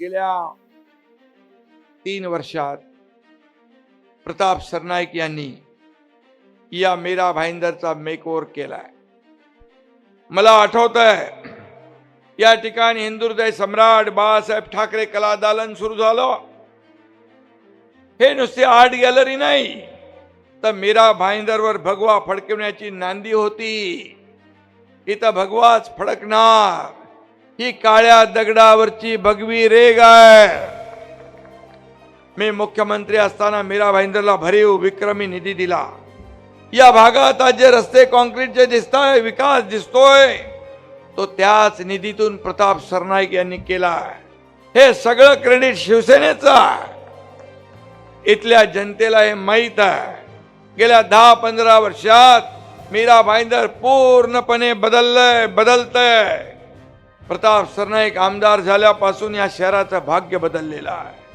गेल्या तीन वर्षात प्रताप सरनाईक यांनी या मेरा भाईंदरचा मेकओवर केलाय. मला आठवत आहे या ठिकाणी हिंदुहृदय सम्राट बाळासाहेब ठाकरे कला दालन सुरू झालं. हे नुसते आर्ट गॅलरी नाही तर मीरा भाईंदरवर भगवा फडकवण्याची नांदी होती. इथं भगवाच फडकणार. ही काळ्या दगडावरची भगवी रेग आहे. मी मुख्यमंत्री असताना मीरा भाईंदरला भरीव विक्रमी निधी दिला. या भागात आज जे रस्ते कॉन्क्रीटचे दिसताय विकास दिसतोय तो त्याच निधीतून प्रताप सरनाईक यांनी केला हे सगळं क्रेडिट शिवसेनेचा इथल्या जनतेला हे माहीत आहे. गेल्या दहा पंधरा वर्षात मीरा भाईंदर पूर्णपणे बदललंय बदलतंय. प्रताप सरनाईक आमदार झाल्यापासून या शहराचं भाग्य बदललेलं आहे.